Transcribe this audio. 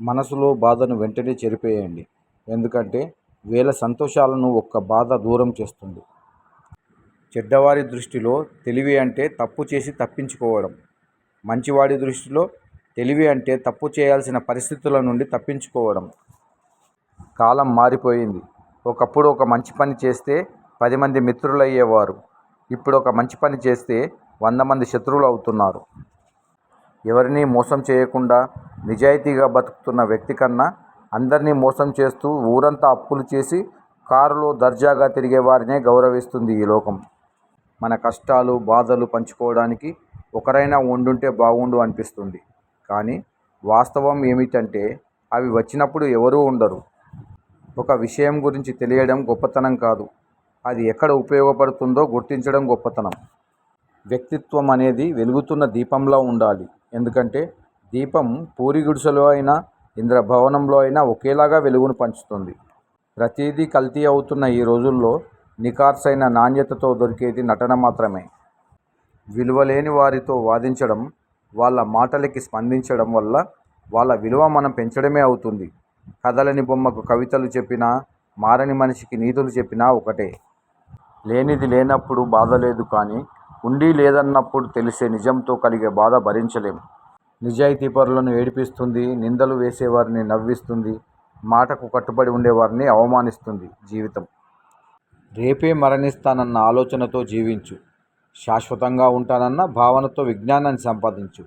మనసులో బాధను వెంటనే చెరిపేయండి. ఎందుకంటే వేల సంతోషాలను ఒక్క బాధ దూరం చేస్తుంది. చెడ్డవారి దృష్టిలో తెలివి అంటే తప్పు చేసి తప్పించుకోవడం. మంచివాడి దృష్టిలో తెలివి అంటే తప్పు చేయాల్సిన పరిస్థితుల నుండి తప్పించుకోవడం. కాలం మారిపోయింది. ఒకప్పుడు ఒక మంచి పని చేస్తే పది మంది మిత్రులయ్యేవారు. ఇప్పుడు ఒక మంచి పని చేస్తే వంద మంది శత్రువులు అవుతున్నారు. ఎవరినీ మోసం చేయకుండా నిజాయితీగా బతుకుతున్న వ్యక్తి కన్నా అందరినీ మోసం చేస్తూ ఊరంతా అప్పులు చేసి కారులో దర్జాగా తిరిగే వారినే గౌరవిస్తుంది ఈ లోకం. మన కష్టాలు బాధలు పంచుకోవడానికి ఒకరైనా వండుంటే బాగుండు అనిపిస్తుంది. కానీ వాస్తవం ఏమిటంటే అవి వచ్చినప్పుడు ఎవరూ ఉండరు. ఒక విషయం గురించి తెలియడం గొప్పతనం కాదు. అది ఎక్కడ ఉపయోగపడుతుందో గుర్తించడం గొప్పతనం. వ్యక్తిత్వం అనేది వెలుగుతున్న దీపంలా ఉండాలి. ఎందుకంటే దీపం పూరి గుడిసెలో అయినా ఇంద్రభవనంలో అయినా ఒకేలాగా వెలుగును పంచుతుంది. ప్రతిదీ కల్తీ అవుతున్న ఈ రోజుల్లో నికార్సైన నాణ్యతతో దొరికేది నటన మాత్రమే. విలువలేని వారితో వాదించడం వాళ్ళ మాటలకి స్పందించడం వల్ల వాళ్ళ విలువ మనం పెంచడమే అవుతుంది. కదలని బొమ్మకు కవితలు చెప్పినా మారని మనిషికి నీతులు చెప్పినా ఒకటే. లేనిది లేనప్పుడు బాధ లేదు కానీ ఉండి లేదన్నప్పుడు తెలిసే నిజంతో కలిగే బాధ భరించలేం. నిజాయితీ పరులను ఏడిపిస్తుంది నిందలు వేసేవారిని నవ్విస్తుంది మాటకు కట్టుబడి ఉండేవారిని అవమానిస్తుంది జీవితం. రేపే మరణిస్తానన్న ఆలోచనతో జీవించు. శాశ్వతంగా ఉంటానన్న భావనతో విజ్ఞానాన్ని సంపాదించు.